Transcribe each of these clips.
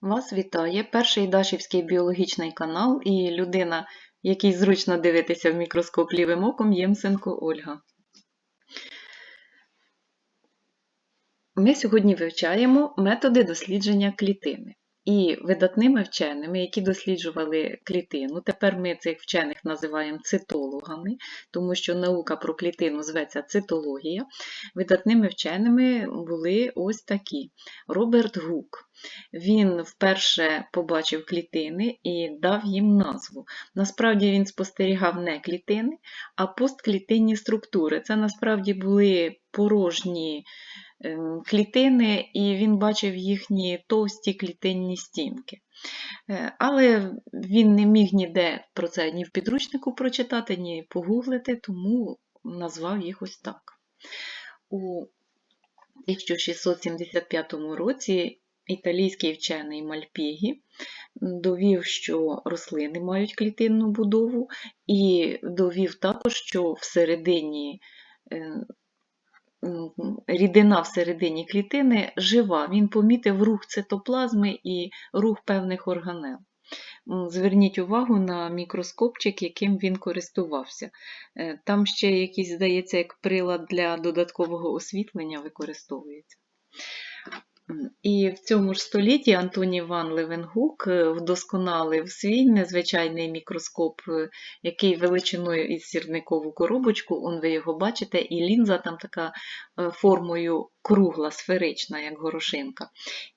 Вас вітає перший Дашівський біологічний канал і людина, якій зручно дивитися в мікроскоп лівим оком, Ємсенко Ольга. Ми сьогодні вивчаємо методи дослідження клітини. І видатними вченими, які досліджували клітину, тепер ми цих вчених називаємо цитологами, тому що наука про клітину зветься цитологія. Видатними вченими були ось такі: Роберт Гук. Він вперше побачив клітини і дав їм назву. Насправді він спостерігав не клітини, а постклітинні структури. Це насправді були порожні клітини, і він бачив їхні товсті клітинні стінки. Е, Але він не міг ніде про це ні в підручнику прочитати, ні погуглити, тому назвав їх ось так. У 1675 році італійський вчений Мальпігі довів, що рослини мають клітинну будову, і довів також, що всередині е, рідина всередині клітини жива. Він помітив рух цитоплазми і рух певних органел. Зверніть увагу на мікроскопчик, яким він користувався. Е, Там ще якийсь, здається, як прилад для додаткового освітлення використовується. І в цьому ж столітті Антоній Ван Левенгук е, вдосконалив свій незвичайний мікроскоп, е, який величиною із сірникову коробочку, он ви його бачите, і лінза там така е, формою кругла, сферична, як горошинка.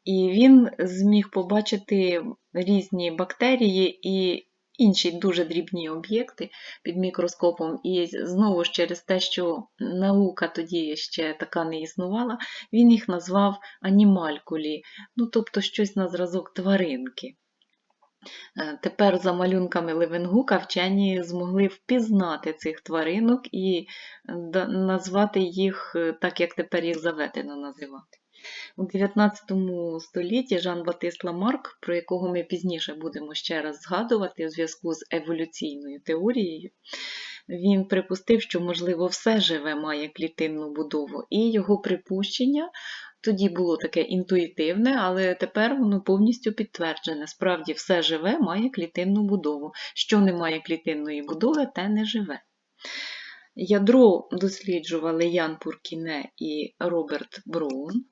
І він зміг побачити різні бактерії і інші дуже дрібні об'єкти під мікроскопом. І знову ж через те, що наука тоді ще така не існувала, він їх назвав анімалькулі, ну тобто щось на зразок тваринки. Е, Тепер за малюнками Левенгука вчені змогли впізнати цих тваринок і е, назвати їх е, так, як тепер їх заветено називати. У 19 столітті Жан-Батист Ламарк, про якого ми пізніше будемо ще раз згадувати у зв'язку з еволюційною теорією, він припустив, що, можливо, все живе має клітинну будову, і його припущення тоді було таке інтуїтивне, але тепер воно повністю підтверджене. Справді, все живе має клітинну будову. Що не має клітинної будови, те не живе. Ядро досліджували Ян Пуркіне і Роберт Броун.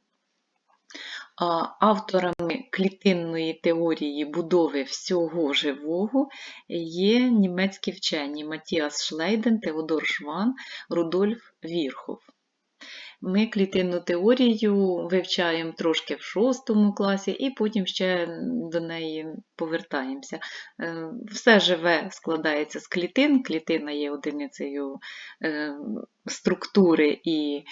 Авторами клітинної теорії будови всього живого є німецькі вчені Матіас Шлейден, Теодор Шван, Рудольф Вірхов. Ми клітинну теорію вивчаємо трошки в шостому класі і потім ще до неї повертаємося. Е, Все живе складається з клітин, клітина є одиницею е, структури і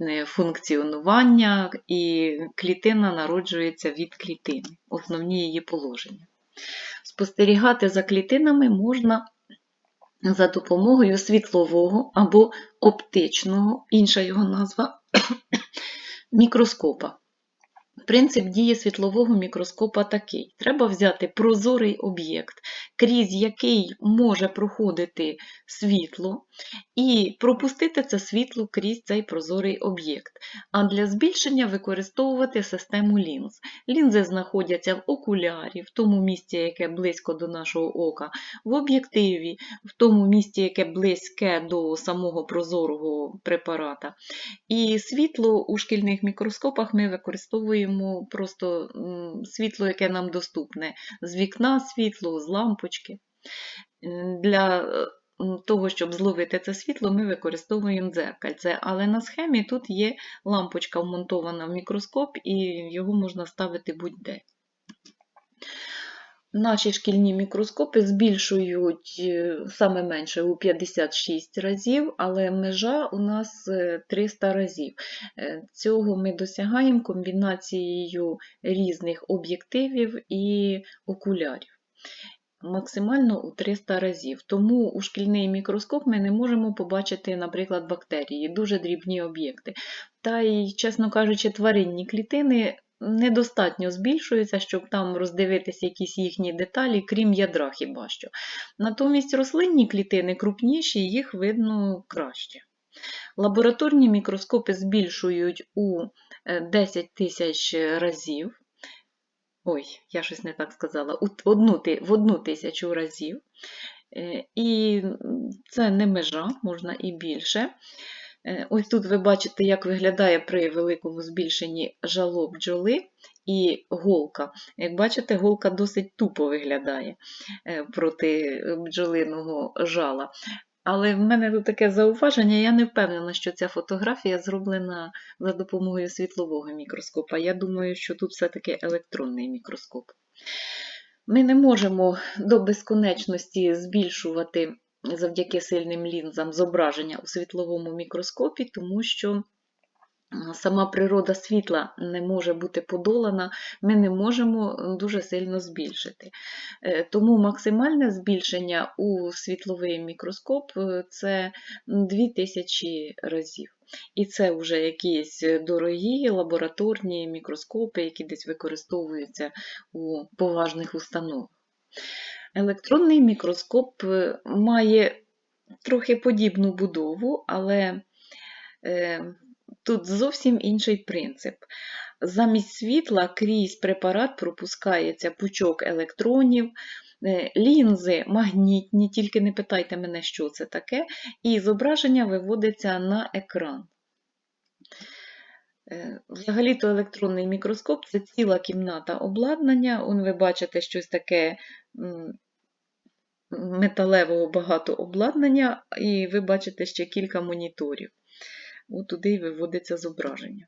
е, функціонування, і клітина народжується від клітини, основні її положення. Спостерігати за клітинами можна за допомогою світлового або оптичного, інша його назва, мікроскопа. Принцип дії світлового мікроскопа такий: треба взяти прозорий об'єкт, крізь який може проходити світло, і пропустити це світло крізь цей прозорий об'єкт. А для збільшення використовувати систему лінз. Лінзи знаходяться в окулярі, в тому місці, яке близько до нашого ока, в об'єктиві, в тому місці, яке близьке до самого прозорого препарата. І світло у шкільних мікроскопах ми використовуємо просто світло, яке нам доступне, з вікна світло, з лампочки. Для е, того, щоб зловити це світло, ми використовуємо дзеркальце, але на схемі тут є лампочка вмонтована в мікроскоп, і його можна ставити будь-де. Наші шкільні мікроскопи збільшують е, саме менше у 56 разів, але межа у нас е, 300 разів. Е, Цього ми досягаємо комбінацією різних об'єктивів і окулярів. Максимально у 300 разів. Тому у шкільний мікроскоп ми не можемо побачити, наприклад, бактерії, дуже дрібні об'єкти. Та й, чесно кажучи, тваринні клітини недостатньо збільшуються, щоб там роздивитися якісь їхні деталі, крім ядра хіба що. Натомість рослинні клітини крупніші, їх видно краще. Лабораторні мікроскопи збільшують у е, 10 тисяч разів Ой, я щось не так сказала, одну, в одну тисячу разів. Е, І це не межа, можна і більше. Е, Ось тут ви бачите, як виглядає при великому збільшенні жало бджоли і голка. Як бачите, голка досить тупо виглядає е, проти бджолиного жала. Але в мене тут таке зауваження, я не впевнена, що ця фотографія зроблена за допомогою світлового мікроскопа. Я думаю, що тут все-таки електронний мікроскоп. Ми не можемо до безконечності збільшувати завдяки сильним лінзам зображення у світловому мікроскопі, тому що сама природа світла не може бути подолана, ми не можемо дуже сильно збільшити. Е, Тому максимальне збільшення у світловий мікроскоп е, це 2000 разів. І це вже якісь дорогі лабораторні мікроскопи, які десь використовуються у поважних установах. Електронний мікроскоп е, має трохи подібну будову, але е, тут зовсім інший принцип. Замість світла крізь препарат пропускається пучок електронів, е, лінзи магнітні, тільки не питайте мене, що це таке, і зображення виводиться на екран. Взагалі-то електронний мікроскоп це ціла кімната обладнання. Он ви бачите щось таке металевого багато обладнання, і ви бачите ще кілька моніторів. От туди й виводиться зображення.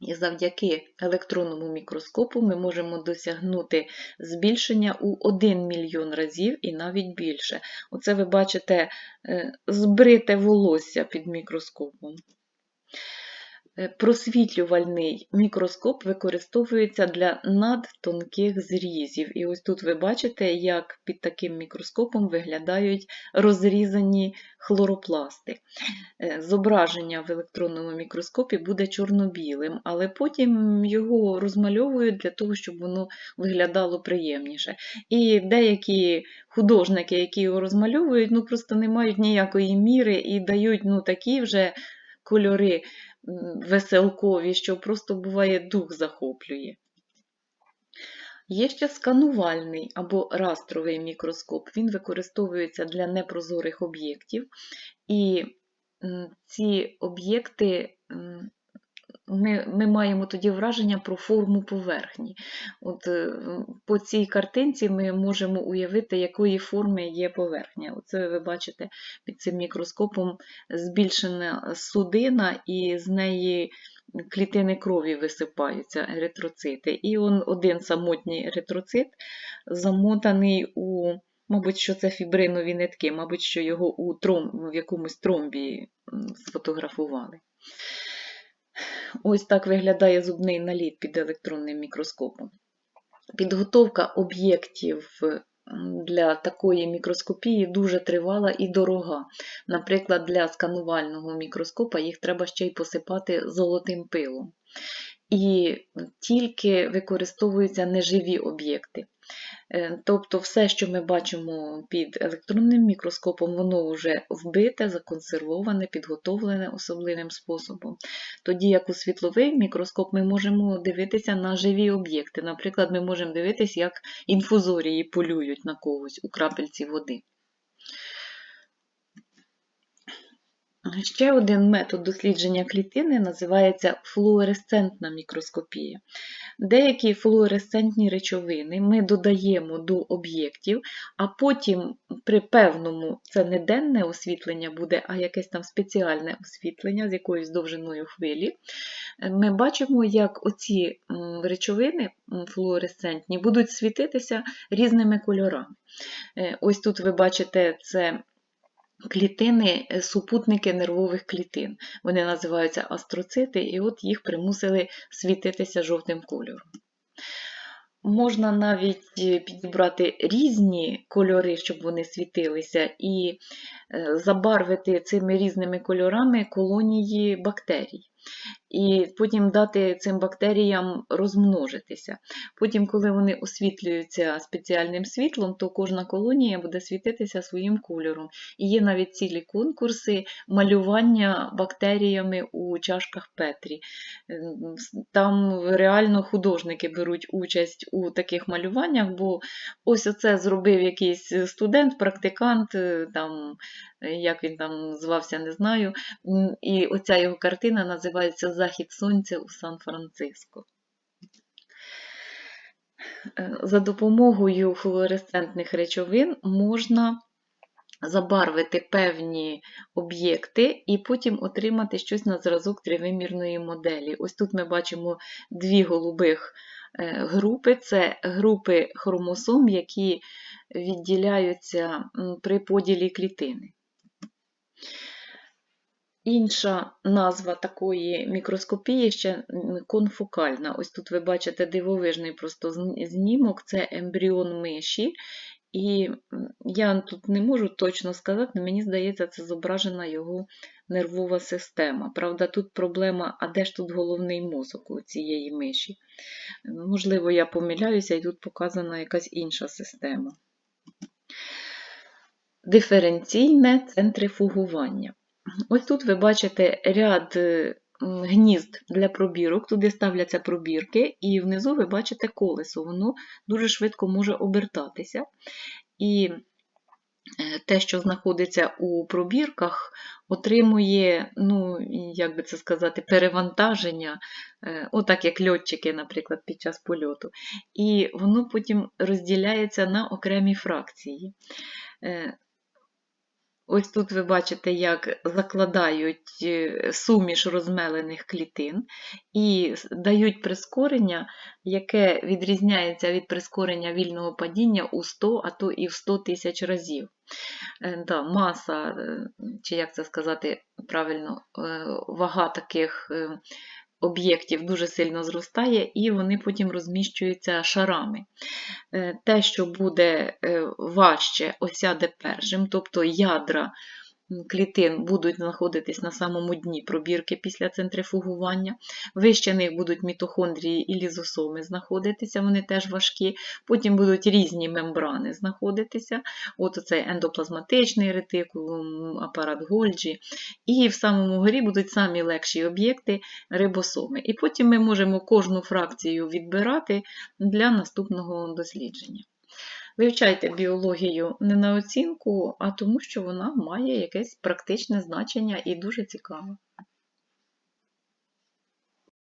І завдяки електронному мікроскопу ми можемо досягнути збільшення у 1 мільйон разів і навіть більше. Оце ви бачите е, збрите волосся під мікроскопом. Е, Просвітлювальний мікроскоп використовується для надтонких зрізів. І ось тут ви бачите, як під таким мікроскопом виглядають розрізані хлоропласти. Е, Зображення в електронному мікроскопі буде чорно-білим, але потім його розмальовують для того, щоб воно виглядало приємніше. І деякі художники, які його розмальовують, ну просто не мають ніякої міри і дають ну, такі вже кольори веселкові, що просто буває дух захоплює. Є ще сканувальний або растровий мікроскоп. Він використовується для непрозорих об'єктів, і ці об'єкти ми, ми маємо тоді враження про форму поверхні. От е, По цій картинці ми можемо уявити, якої форми є поверхня. Оце ви бачите під цим мікроскопом збільшена судина, і з неї клітини крові висипаються, еритроцити. І он один самотній еритроцит замотаний у, мабуть, що це фібринові нитки, мабуть, що його у тром, в якомусь тромбі сфотографували. Ось так виглядає зубний наліт під електронним мікроскопом. Підготовка об'єктів для такої мікроскопії дуже тривала і дорога. Наприклад, для сканувального мікроскопа їх треба ще й посипати золотим пилом. І тільки використовуються неживі об'єкти. Е, Тобто все, що ми бачимо під електронним мікроскопом, воно вже вбите, законсервоване, підготовлене особливим способом. Тоді як у світловий мікроскоп ми можемо дивитися на живі об'єкти. Наприклад, ми можемо дивитися, як інфузорії полюють на когось у крапельці води. Ще один метод дослідження клітини називається флуоресцентна мікроскопія. Деякі флуоресцентні речовини ми додаємо до об'єктів, а потім при певному, це не денне освітлення буде, а якесь там спеціальне освітлення з якоюсь довжиною хвилі, ми бачимо, як оці речовини флуоресцентні будуть світитися різними кольорами. Е, Ось тут ви бачите це клітини, е, супутники нервових клітин. Вони називаються астроцити, і от їх примусили світитися жовтим кольором. Можна навіть е, підібрати різні кольори, щоб вони світилися, і е, забарвити цими різними кольорами колонії бактерій. І потім дати цим бактеріям розмножитися. Потім, коли вони освітлюються спеціальним світлом, то кожна колонія буде світитися своїм кольором. І є навіть цілі конкурси малювання бактеріями у чашках Петрі. Ем, Там реально художники беруть участь у таких малюваннях, бо ось оце зробив якийсь студент, практикант, е, там, е, як він там звався, не знаю. І оця його картина називається Захід сонця у Сан-Франциско. Е, За допомогою флуоресцентних речовин можна забарвити певні об'єкти і потім отримати щось на зразок тривимірної моделі. Ось тут ми бачимо дві голубих е, групи. Це групи хромосом, які відділяються при поділі клітини. Інша назва такої мікроскопії ще конфокальна. Ось тут ви бачите дивовижний просто знімок, це ембріон миші. І я тут не можу точно сказати, мені здається, це зображена його нервова система. Правда, тут проблема, а де ж тут головний мозок у цієї миші? Можливо, я помиляюся, і тут показана якась інша система. Диференційне центрифугування. Ось тут ви бачите ряд е, гнізд для пробірок, туди ставляться пробірки, і внизу ви бачите колесо, воно дуже швидко може обертатися. І е, те, що знаходиться у пробірках, отримує, ну, як би це сказати, перевантаження, е, отак як льотчики, наприклад, під час польоту. І воно потім розділяється на окремі фракції. Ось тут ви бачите, як закладають е, суміш розмелених клітин і дають прискорення, яке відрізняється від прискорення вільного падіння у 100, а то і в 100 тисяч разів. Е, Да, маса, е, чи як це сказати правильно, вага таких об'єктів дуже сильно зростає, і вони потім розміщуються шарами. Е, Те, що буде е, важче, осяде першим, тобто ядра клітин будуть знаходитись на самому дні пробірки після центрифугування. Вище них будуть мітохондрії і лізосоми знаходитися, вони теж важкі. Потім будуть різні мембрани знаходитися. От оцей ендоплазматичний ретикулум, апарат Гольджі. І в самому горі будуть самі легші об'єкти рибосоми. І потім ми можемо кожну фракцію відбирати для наступного дослідження. Вивчайте біологію не на оцінку, а тому, що вона має якесь практичне значення і дуже цікаве.